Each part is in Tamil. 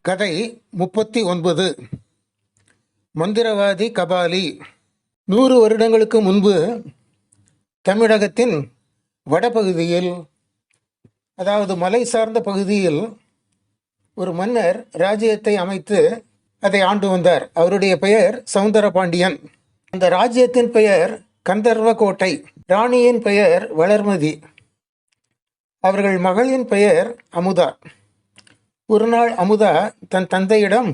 கதை முப்பத்தி ஒன்பது. மந்திரவாதி கபாலி. நூறு வருடங்களுக்கு முன்பு தமிழகத்தின் வடபகுதியில் அதாவது மலை சார்ந்த பகுதியில் ஒரு மன்னர் ராஜ்யத்தை அமைத்து அதை ஆண்டு வந்தார். அவருடைய பெயர் சவுந்தர பாண்டியன் அந்த ராஜ்யத்தின் பெயர் கந்தர்வ கோட்டை ராணியின் பெயர் வளர்மதி அவர்கள் மகளின் பெயர் அமுதா. ஒரு நாள் அமுதா தன் தந்தையிடம்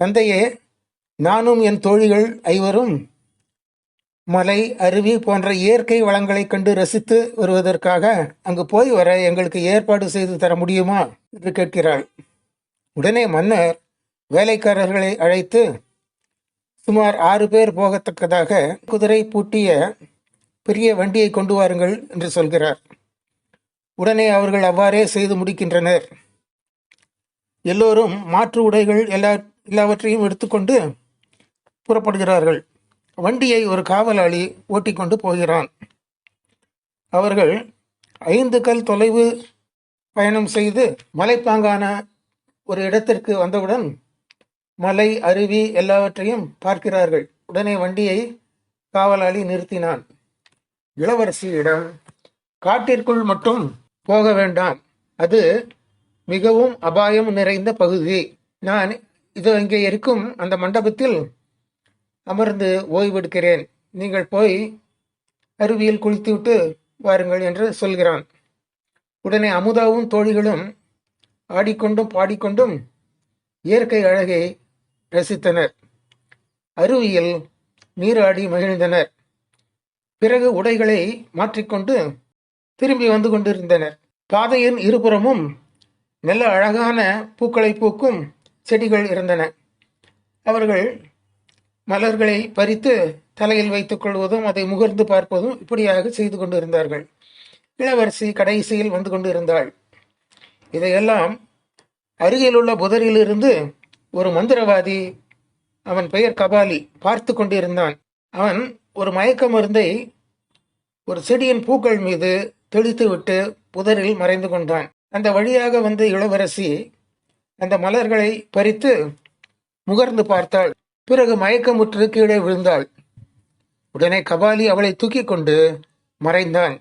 தந்தையே நானும் என் தோழிகள் ஐவரும் மலை அருவி போன்ற இயற்கை வளங்களைக் கண்டு ரசித்து வருவதற்காக அங்கு போய் வர எங்களுக்கு ஏற்பாடு செய்து தர முடியுமா? என்று கேட்கிறாள். உடனே மன்னர் வேலைக்காரர்களை அழைத்து சுமார் ஆறு பேர் போகத்தக்கதாக குதிரை பூட்டிய பெரிய வண்டியை கொண்டு வாருங்கள் என்று சொல்கிறார். உடனே அவர்கள் அவ்வாறே செய்து முடிக்கின்றனர். எல்லோரும் மாற்று உடைகள் எல்லா எல்லாவற்றையும் எடுத்துக்கொண்டு புறப்படுகிறார்கள். வண்டியை ஒரு காவலாளி ஓட்டிக்கொண்டு போகிறான். அவர்கள் ஐந்து கல் தொலைவு பயணம் செய்து மலைப்பாங்கான ஒரு இடத்திற்கு வந்தவுடன் மலை அருவி எல்லாவற்றையும் பார்க்கிறார்கள். உடனே வண்டியை காவலாளி நிறுத்தினான். இளவரசியிடம் காட்டிற்குள் மட்டும் போக வேண்டாம். அது மிகவும் அபாயம் நிறைந்த பகுதி. நான் இது இங்கே இருக்கும் அந்த மண்டபத்தில் அமர்ந்து ஓய்வெடுக்கிறேன். நீங்கள் போய் அருவியில் குளித்துவிட்டு வாருங்கள் என்று சொல்கிறான். உடனே அமுதாவும் தோழிகளும் ஆடிக்கொண்டும் பாடிக்கொண்டும் இயற்கை அழகை ரசித்தனர். அருவியில் நீராடி மகிழ்ந்தனர். பிறகு உடைகளை மாற்றிக்கொண்டு திரும்பி வந்து கொண்டிருந்தனர். பாதையின் இருபுறமும் நல்ல அழகான பூக்களை பூக்கும் செடிகள் இருந்தன. அவர்கள் மலர்களை பறித்து தலையில் வைத்துக் கொள்வதும் அதை முகர்ந்து பார்ப்பதும் இப்படியாக செய்து கொண்டிருந்தார்கள். இளவரசி கடைசியில் வந்து கொண்டிருந்தாள். இதையெல்லாம் அருகிலுள்ள புதரிலிருந்து ஒரு மந்திரவாதி அவன் பெயர் கபாலி பார்த்து கொண்டிருந்தான். அவன் ஒரு மயக்க மருந்தை ஒரு செடியின் பூக்கள் மீது தெளித்துவிட்டு புதரில் மறைந்து கொண்டான். அந்த வழியாக வந்த இளவரசி அந்த மலர்களை பறித்து முகர்ந்து பார்த்தாள். பிறகு மயக்கமுற்று கீழே விழுந்தாள். உடனே கபாலி அவளை தூக்கி கொண்டு மறைந்தான்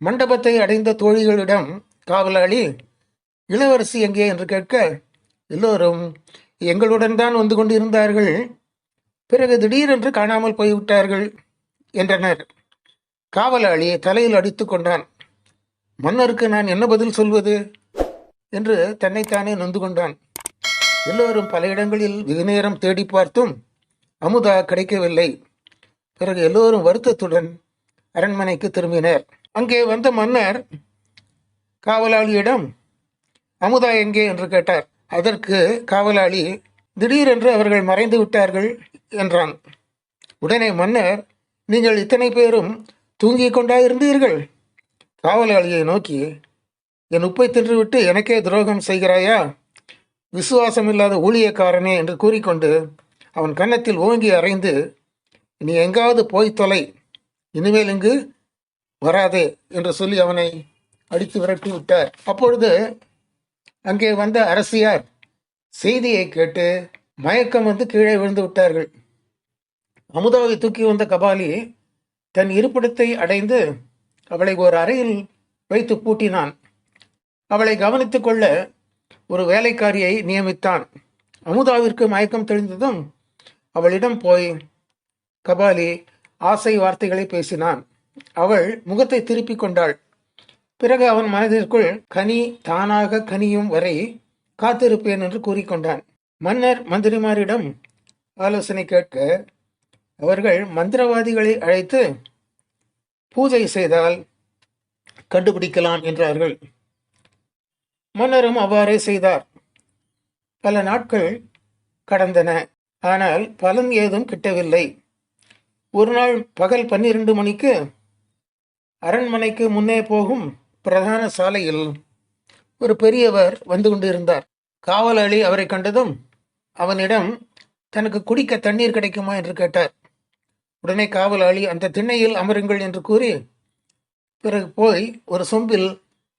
மண்டபத்தை அடைந்த தோழிகளிடம் காவலாளி இளவரசி எங்கே என்று கேட்க எல்லோரும் எங்களுடன் தான் வந்து கொண்டிருந்தார்கள். பிறகு திடீரென்று காணாமல் போய்விட்டார்கள் என்றனர். காவலாளி தலையில் அடித்து கொண்டான். மன்னருக்கு நான் என்ன பதில் சொல்வது? என்று தன்னைத்தானே நொந்து கொண்டான். எல்லோரும் பல இடங்களில் வெகு நேரம் தேடி பார்த்தும் அமுதா கிடைக்கவில்லை. பிறகு எல்லோரும் வருத்தத்துடன் அரண்மனைக்கு திரும்பினர். அங்கே வந்த மன்னர் காவலாளியிடம் அமுதா எங்கே? என்று கேட்டார். அதற்கு காவலாளி திடீரென்று அவர்கள் மறைந்து விட்டார்கள் என்றான். உடனே மன்னர் நீங்கள் இத்தனை பேரும் தூங்கிக் கொண்டா இருந்தீர்கள் காவலாளியை நோக்கி என் உப்பை தின்றுவிட்டு எனக்கே துரோகம் செய்கிறாயா? விசுவாசமில்லாத ஊழியக்காரனே என்று கூறிக்கொண்டு அவன் கன்னத்தில் ஓங்கி அறைந்து நீ எங்காவது போய் தொலை இனிமேல் இங்கு வராதே என்று சொல்லி அவனை அடித்து விரட்டி விட்டார். அப்பொழுது அங்கே வந்த அரசியார் செய்தியை கேட்டு மயக்கம் வந்து கீழே விழுந்து விட்டார்கள். அமுதாவை தூக்கி வந்த கபாலி தன் இருப்பிடத்தை அடைந்து அவளை ஒரு அறையில் வைத்து பூட்டினான். அவளை கவனித்துக் கொள்ள ஒரு வேலைக்காரியை நியமித்தான். அமுதாவிற்கு மயக்கம் தெளிந்ததும் அவளிடம் போய் கபாலி ஆசை வார்த்தைகளை பேசினான். அவள் முகத்தை திருப்பிக் கொண்டாள். பிறகு அவன் மனதிற்குள் கனி தானாக கனியும் வரை காத்திருப்பேன் என்று கூறிக்கொண்டான் மன்னர் மந்திரிமாரிடம் ஆலோசனை கேட்க அவர்கள் மந்திரவாதிகளை அழைத்து பூஜை செய்தால் கண்டுபிடிக்கலாம் என்றார்கள். மன்னரும் அவ்வாறே செய்தார். பல நாட்கள் கடந்தன. ஆனால் பலன் ஏதும் கிட்டவில்லை. ஒரு நாள் பகல் பன்னிரண்டு மணிக்கு அரண்மனைக்கு முன்னே போகும் பிரதான சாலையில் ஒரு பெரியவர் வந்து கொண்டிருந்தார். காவலாளி அவரை கண்டதும் அவனிடம் தனக்கு குடிக்க தண்ணீர் கிடைக்குமா? என்று கேட்டார். உடனே காவலாளி அந்த திண்ணையில் அமருங்கள் என்று கூறி பிறகு போய் ஒரு சொம்பில்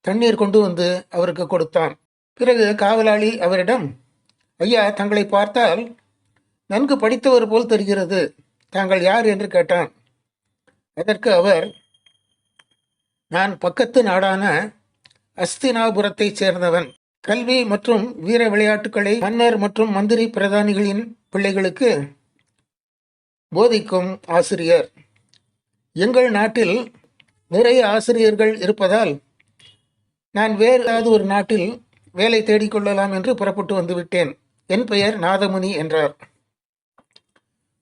தண்ணீர் கொண்டு வந்து அவருக்கு கொடுத்தான். பிறகு காவலாளி அவரிடம் ஐயா தங்களை பார்த்தால் நன்கு படித்தவர் போல் தெரிகிறது. தாங்கள் யார்? என்று கேட்டான். அதற்கு அவர் நான் பக்கத்து நாடான அஸ்தினாபுரத்தைச் சேர்ந்தவன். கல்வி மற்றும் வீர விளையாட்டுகளை மன்னர் மற்றும் மந்திரி பிரதானிகளின் பிள்ளைகளுக்கு போதிக்கும் ஆசிரியர். எங்கள் நாட்டில் நிறைய ஆசிரியர்கள் இருப்பதால் நான் வேறு ஏதாவது ஒரு நாட்டில் வேலை தேடிக்கொள்ளலாம் என்று புறப்பட்டு வந்து விட்டேன் என் பெயர் நாதமுனி என்றார்.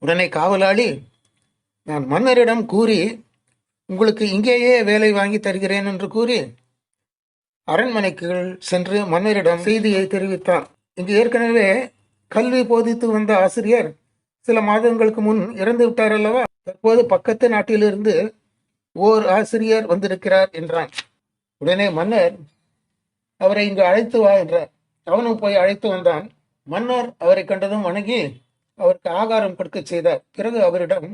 உடனே காவலாளி நான் மன்னரிடம் கூறி உங்களுக்கு இங்கேயே வேலை வாங்கி தருகிறேன் என்று கூறி அரண்மனைக்குள் சென்று மன்னரிடம் செய்தியை தெரிவித்தான். இங்கு ஏற்கனவே கல்வி போதித்து வந்த ஆசிரியர் சில மாதங்களுக்கு முன் இறந்து விட்டார் அல்லவா? தற்போது பக்கத்து நாட்டிலிருந்து ஓர் ஆசிரியர் வந்திருக்கிறார் என்றான். உடனே மன்னர் அவரை இங்கு அழைத்து வா என்றார். அவனும் போய் அழைத்து வந்தான். மன்னர் அவரை கண்டதும் வணங்கி அவருக்கு ஆகாரம் கொடுக்கச் செய்தார். பிறகு அவரிடம்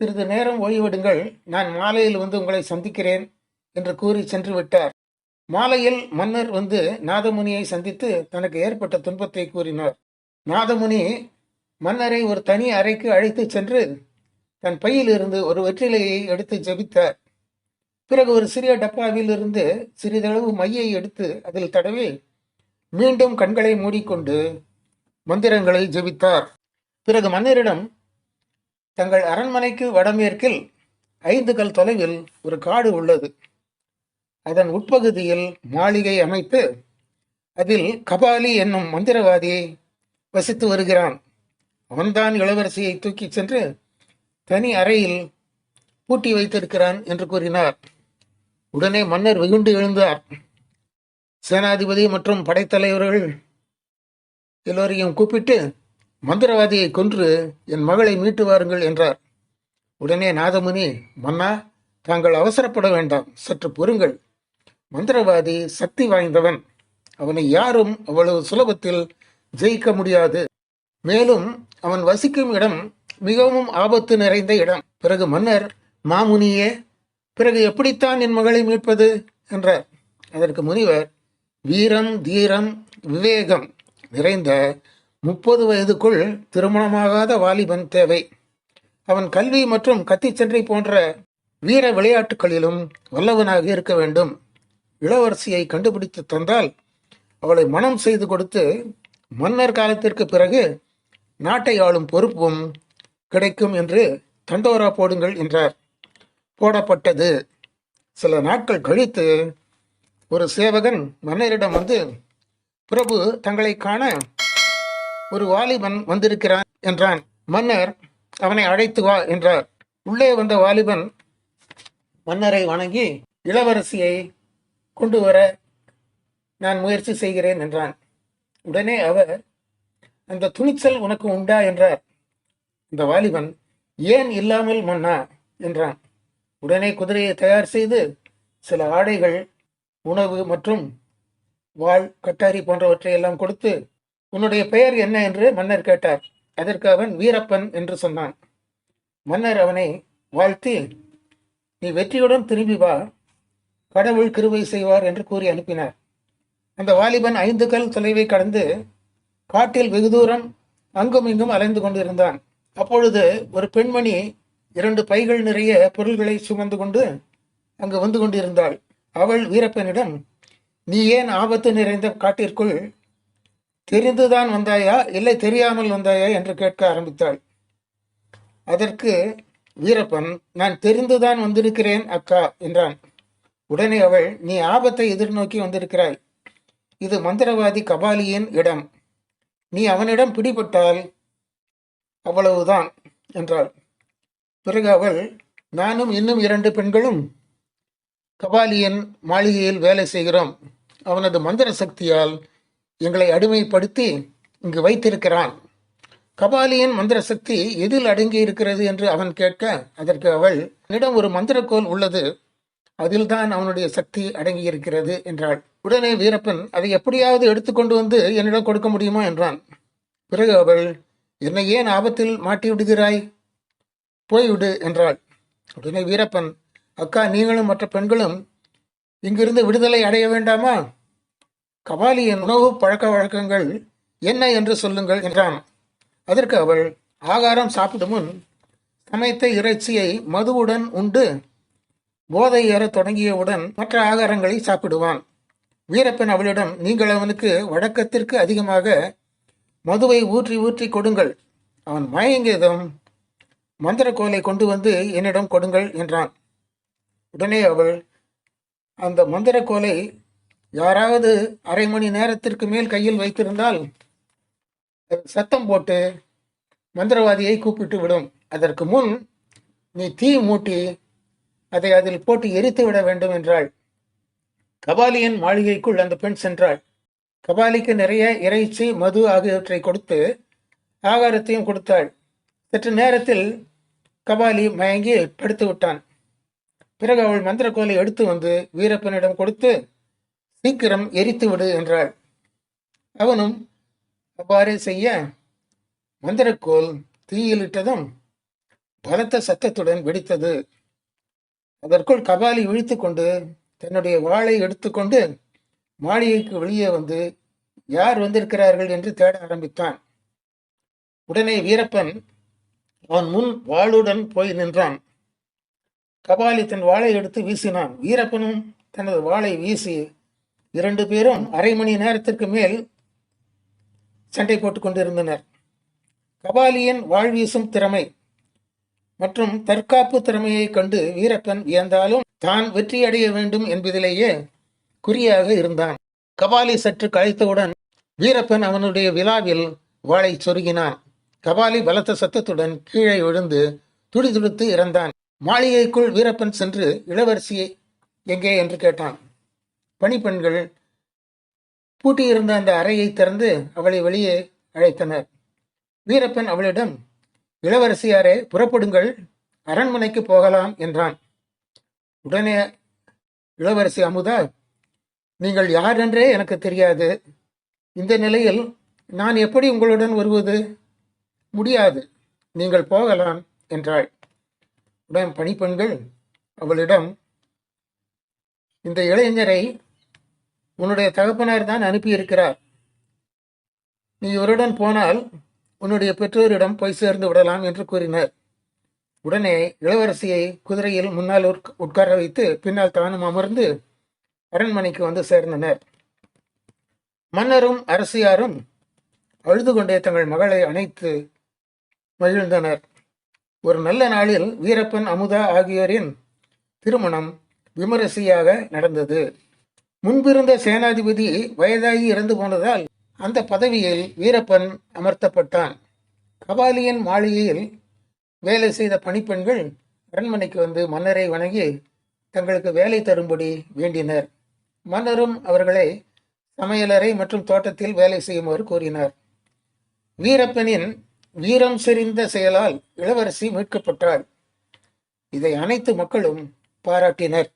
சிறிது நேரம் ஓய்விடுங்கள் நான் மாலையில் வந்து உங்களை சந்திக்கிறேன் என்று கூறி சென்று விட்டார். மாலையில் மன்னர் வந்து நாதமுனியை சந்தித்து தனக்கு ஏற்பட்ட துன்பத்தை கூறினார். நாதமுனி மன்னரை ஒரு தனி அறைக்கு அழைத்துச் சென்று தன் பையில் இருந்து ஒரு வெற்றிலையை எடுத்து ஜெபித்தார். பிறகு ஒரு சிறிய டப்பாவிலிருந்து சிறிதளவு மையை எடுத்து அதில் தடவி மீண்டும் கண்களை மூடிக்கொண்டு மந்திரங்களை ஜெபித்தார். பிறகு மன்னரிடம் தங்கள் அரண்மனைக்கு வடமேற்கில் ஐந்து கல் தொலைவில் ஒரு காடு உள்ளது. அதன் உட்பகுதியில் மாளிகை அமைத்து அதில் கபாலி என்னும் மந்திரவாதி வசித்து வருகிறான். அவன்தான் இளவரசியை தூக்கிச் சென்று தனி அறையில் பூட்டி வைத்திருக்கிறான் என்று கூறினார். உடனே மன்னர் வெகுண்டு எழுந்தார் சேனாதிபதி மற்றும் படைத்தலைவர்கள் எல்லோரையும் கூப்பிட்டு மந்திரவாதியை கொன்று என் மகளை மீட்டு வாருங்கள் என்றார். உடனே நாதமுனி மன்னா தாங்கள் அவசரப்பட வேண்டாம் சற்று பொறுங்கள். மந்திரவாதி சக்தி வாய்ந்தவன். அவனை யாரும் அவ்வளவு சுலபத்தில் ஜெயிக்க முடியாது. மேலும் அவன் வசிக்கும் இடம் மிகவும் ஆபத்து நிறைந்த இடம். பிறகு மன்னர் மாமுனியே பிறகு எப்படித்தான் என் மகளை மீட்பது? என்றார். அதற்கு முனிவர் வீரம் தீரம் விவேகம் நிறைந்த முப்பது வயதுக்குள் திருமணமாகாத வாலிபன் தேவை. அவன் கல்வி மற்றும் கத்திச்சண்டை போன்ற வீர விளையாட்டுகளிலும் வல்லவனாக இருக்க வேண்டும். இளவரசியை கண்டுபிடித்து தந்தால் அவளை மனம் செய்து கொடுத்து மன்னர் காலத்திற்கு பிறகு நாட்டை ஆளும் பொறுப்பும் கிடைக்கும் என்று தண்டோரா போடுங்கள் என்றார். போடப்பட்டது. சில நாட்கள் கழித்து ஒரு சேவகன் மன்னரிடம் வந்து பிரபு தங்களை காண ஒரு வாலிபன் வந்திருக்கிறான் என்றான். மன்னர் அவனை அழைத்து வா என்றார். உள்ளே வந்த வாலிபன் மன்னரை வணங்கி இளவரசியை கொண்டு வர நான் முயற்சி செய்கிறேன் என்றான். உடனே அவர் அந்த துணிச்சல் உனக்கு உண்டா என்றார். இந்த வாலிபன் ஏன் இல்லாமல் மன்னா? என்றான். உடனே குதிரையை தயார் செய்து சில ஆடைகள் உணவு மற்றும் வாள் கட்டாரி போன்றவற்றை எல்லாம் கொடுத்து உன்னுடைய பெயர் என்ன? என்று மன்னர் கேட்டார். அதற்கு அவன் வீரப்பன் என்று சொன்னான். மன்னர் அவனை வாழ்த்தி நீ வெற்றியுடன் திரும்பி வா கடவுள் கிருபை செய்வார் என்று கூறி அனுப்பினார். அந்த வாலிபன் ஐந்து கல் தொலைவை கடந்து காட்டில் வெகு தூரம் அங்கும் இங்கும் அலைந்து கொண்டிருந்தான். அப்பொழுது ஒரு பெண்மணி இரண்டு பைகள் நிறைய பொருள்களை சுமந்து கொண்டு அங்கு வந்து கொண்டிருந்தாள். அவள் வீரப்பனிடம் நீ ஏன் ஆபத்து நிறைந்த காட்டிற்குள் தெரிந்துதான் வந்தாயா? இல்லை தெரியாமல் வந்தாயா? என்று கேட்க ஆரம்பித்தாள். அதற்கு வீரப்பன் நான் தெரிந்துதான் வந்திருக்கிறேன் அக்கா என்றான். உடனே அவள் நீ ஆபத்தை எதிர்நோக்கி வந்திருக்கிறாய். இது மந்திரவாதி கபாலியின் இடம். நீ அவனிடம் பிடிபட்டால் அவ்வளவுதான் என்றாள். பிறகு அவள் நானும் இன்னும் இரண்டு பெண்களும் கபாலியன் மாளிகையில் வேலை செய்கிறோம். அவனது மந்திர சக்தியால் எங்களை அடிமைப்படுத்தி இங்கு வைத்திருக்கிறான். கபாலியின் மந்திர சக்தி எதில் அடங்கி இருக்கிறது என்று அவன் கேட்க அதற்கு அவள் என்னிடம் ஒரு மந்திரக்கோல் உள்ளது. அதில்தான் அவனுடைய சக்தி அடங்கியிருக்கிறது என்றாள். உடனே வீரப்பன் அதை எப்படியாவது எடுத்துக்கொண்டு வந்து என்னிடம் கொடுக்க முடியுமா? என்றான். பிறகு அவள் என்னை ஏன் ஆபத்தில் மாட்டி விடுகிறாய்? போய்விடு என்றாள். உடனே வீரப்பன் அக்கா நீங்களும் மற்ற பெண்களும் இங்கிருந்து விடுதலை அடைய வேண்டாமா? கபாலியின் உணவு பழக்க வழக்கங்கள் என்ன என்று சொல்லுங்கள் என்றான். அதற்கு அவள் ஆகாரம் சாப்பிடும் முன் சமைத்த இறைச்சியை மதுவுடன் உண்டு. போதை ஏறத் தொடங்கியவுடன் மற்ற ஆகாரங்களை சாப்பிடுவான். வீரப்பன் அவளிடம் நீங்கள் அவனுக்கு வழக்கத்திற்கு அதிகமாக மதுவை ஊற்றி ஊற்றி கொடுங்கள். அவன் மயங்கியதும் மந்திரக்கோலை கொண்டு வந்து என்னிடம் கொடுங்கள் என்றான். உடனே அவள் அந்த மந்திரக்கோலை யாராவது அரை மணி நேரத்திற்கு மேல் கையில் வைத்திருந்தால் சத்தம் போட்டு மந்திரவாதியை கூப்பிட்டு விடும். அதற்கு முன் நீ தீ மூட்டி அதை அதில் போட்டு எரித்து விட வேண்டும் என்றாள். கபாலியின் மாளிகைக்குள் அந்த பெண் சென்றாள். கபாலிக்கு நிறைய இறைச்சி மது ஆகியவற்றை கொடுத்து ஆகாரத்தையும் கொடுத்தாள். சற்று நேரத்தில் கபாலி மயங்கி படுத்து விட்டான் பிறகு அவள் மந்திரக்கோலை எடுத்து வந்து வீரப்பனிடம் கொடுத்து சீக்கிரம் எரித்து விடு என்றாள். அவனும் அவ்வாறே செய்ய மந்திரக்கோல் தீயிலிட்டதும் பலத்த சத்தத்துடன் வெடித்தது. அதற்குள் கபாலி விழித்துக் கொண்டு தன்னுடைய வாளை எடுத்துக்கொண்டு மாளிகைக்கு வெளியே வந்து யார் வந்திருக்கிறார்கள்? என்று தேட ஆரம்பித்தான். உடனே வீரப்பன் அவன் முன் வாளுடன் போய் நின்றான். கபாலி தன் வாளை எடுத்து வீசினான். வீரப்பனும் தனது வாளை வீசி இரண்டு பேரும் அரை மணி நேரத்திற்கு மேல் சண்டை போட்டுக் கொண்டிருந்தனர். கபாலியின் வாழ் வீசும் திறமை மற்றும் தற்காப்பு திறமையை கண்டு வீரப்பன் வியந்தாலும் தான் வெற்றியடைய வேண்டும் என்பதிலேயே குறியாக இருந்தான். கபாலி சற்று களைத்தவுடன் வீரப்பன் அவனுடைய விழாவில் வாளை சொருகினான். கபாலி பலத்த சத்தத்துடன் கீழே விழுந்து துடிதுடித்து இறந்தான். மாளிகைக்குள் வீரப்பன் சென்று இளவரசியை எங்கே என்று கேட்டான். பணிப்பெண்கள் பூட்டியிருந்த அந்த அறையை திறந்து அவளை வெளியே அழைத்தனர். வீரப்பன் அவளிடம் இளவரசியாரே புறப்படுங்கள். அரண்மனைக்கு போகலாம் என்றான். உடனே இளவரசி அமுதா நீங்கள் யார் என்றே எனக்கு தெரியாது. இந்த நிலையில் நான் எப்படி உங்களுடன் வருவது? முடியாது. நீங்கள் போகலாம் என்றாள். உடன் பணிப்பெண்கள் அவளிடம் இந்த இளைஞரை உன்னுடைய தகப்பனார் தான் அனுப்பியிருக்கிறார். நீ இவருடன் போனால் உன்னுடைய பெற்றோரிடம் போய் சேர்ந்து விடலாம் என்று கூறினர். உடனே இளவரசியை குதிரையில் முன்னால் உட்கார வைத்து பின்னால் தானும் அமர்ந்து அரண்மனைக்கு வந்து சேர்ந்தனர். மன்னரும் அரசியாரும் அழுது கொண்டே தங்கள் மகளை அணைத்து மகிழ்ந்தனர். ஒரு நல்ல நாளில் வீரப்பன் அமுதா ஆகியோரின் திருமணம் விமரிசையாக நடந்தது. முன்பிருந்த சேனாதிபதி வயதாகி இறந்து போனதால் அந்த பதவியில் வீரப்பன் அமர்த்தப்பட்டான். கபாலியின் மாளிகையில் வேலை செய்த பணிப்பெண்கள் அரண்மனைக்கு வந்து மன்னரை வணங்கி தங்களுக்கு வேலை தரும்படி வேண்டினர். மன்னரும் அவர்களை சமையலறை மற்றும் தோட்டத்தில் வேலை செய்யுமாறு கூறினார். வீரப்பனின் வீரம் செறிந்த செயலால் இளவரசி மீட்கப்பட்டாள். இதை அனைத்து மக்களும் பாராட்டினர்.